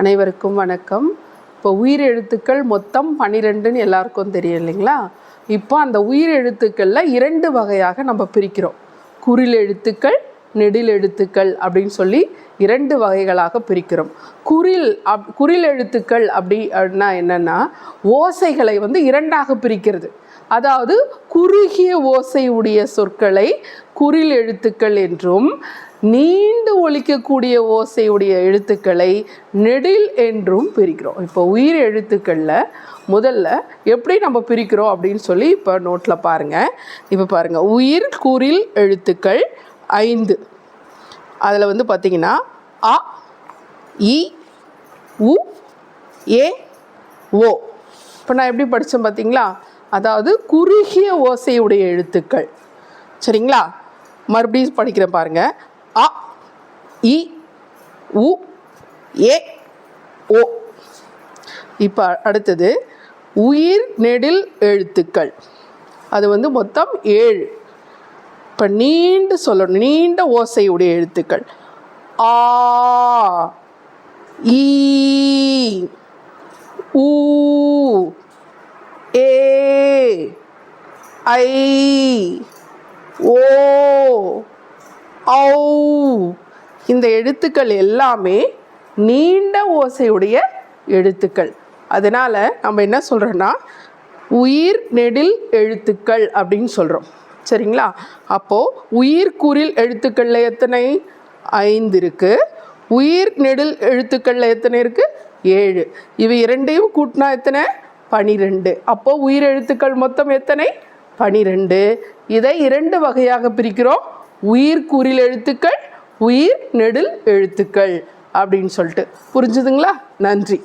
அனைவருக்கும் வணக்கம். இப்போ உயிர் எழுத்துக்கள் மொத்தம் பன்னிரெண்டுன்னு எல்லாருக்கும் தெரியும் இல்லைங்களா? இப்போ அந்த உயிர் எழுத்துக்களில் இரண்டு வகையாக நம்ம பிரிக்கிறோம். குறில் எழுத்துக்கள் நெடில் எழுத்துக்கள் அப்படின்னு சொல்லி இரண்டு வகைகளாக பிரிக்கிறோம். குறில் அப் குறில் எழுத்துக்கள் அப்படி அப்படின்னா என்னென்னா ஓசைகளை வந்து இரண்டாக பிரிக்கிறது. அதாவது குறுகிய ஓசை உடைய சொற்களை குறில் எழுத்துக்கள் என்றும் நீண்டு ஒழிக்கக்கூடிய ஓசையுடைய எழுத்துக்களை நெடில் என்றும் பிரிக்கிறோம். இப்போ உயிர் எழுத்துக்களில் முதல்ல எப்படி நம்ம பிரிக்கிறோம் அப்படின்னு சொல்லி இப்போ நோட்டில் பாருங்கள் இப்போ பாருங்கள் உயிர் குறில் எழுத்துக்கள் ஐந்து. அதில் வந்து பார்த்திங்கன்னா அ இ உ ஏ ஓ. இப்போ நான் எப்படி படித்தேன் பார்த்தீங்களா அதாவது குறுகிய ஓசையுடைய எழுத்துக்கள். சரிங்களா? மறுபடியும் படிக்கிறேன் பாருங்க. அ இ உ ஏ ஓ. இப்போ அடுத்தது உயிர் நெடில் எழுத்துக்கள். அது வந்து மொத்தம் ஏழு. இப்போ நீண்டு சொல்லணும் நீண்ட ஓசையுடைய எழுத்துக்கள். ஆ ஈ ஊ ஏ ஐ ஓ ஔ. இந்த எழுத்துக்கள் எல்லாமே நீண்ட ஓசையுடைய எழுத்துக்கள். அதனால் நம்ம என்ன சொல்கிறோன்னா உயிர் நெடில் எழுத்துக்கள் அப்படின்னு சொல்கிறோம் சரிங்களா? அப்போது உயிர்குறில் எழுத்துக்களில் எத்தனை? ஐந்து இருக்குது உயிர் நெடில் எழுத்துக்களில் எத்தனை இருக்குது ஏழு. இவை இரண்டையும் கூட்டினா எத்தனை? பனிரெண்டு. அப்போது உயிர் எழுத்துக்கள் மொத்தம் எத்தனை? பனிரெண்டு. இதை இரண்டு வகையாக பிரிக்கிறோம். உயிர் குறில் எழுத்துக்கள் உயிர் நெடில் எழுத்துக்கள் அப்படின்னு சொல்லிட்டு. புரிஞ்சுதுங்களா? நன்றி.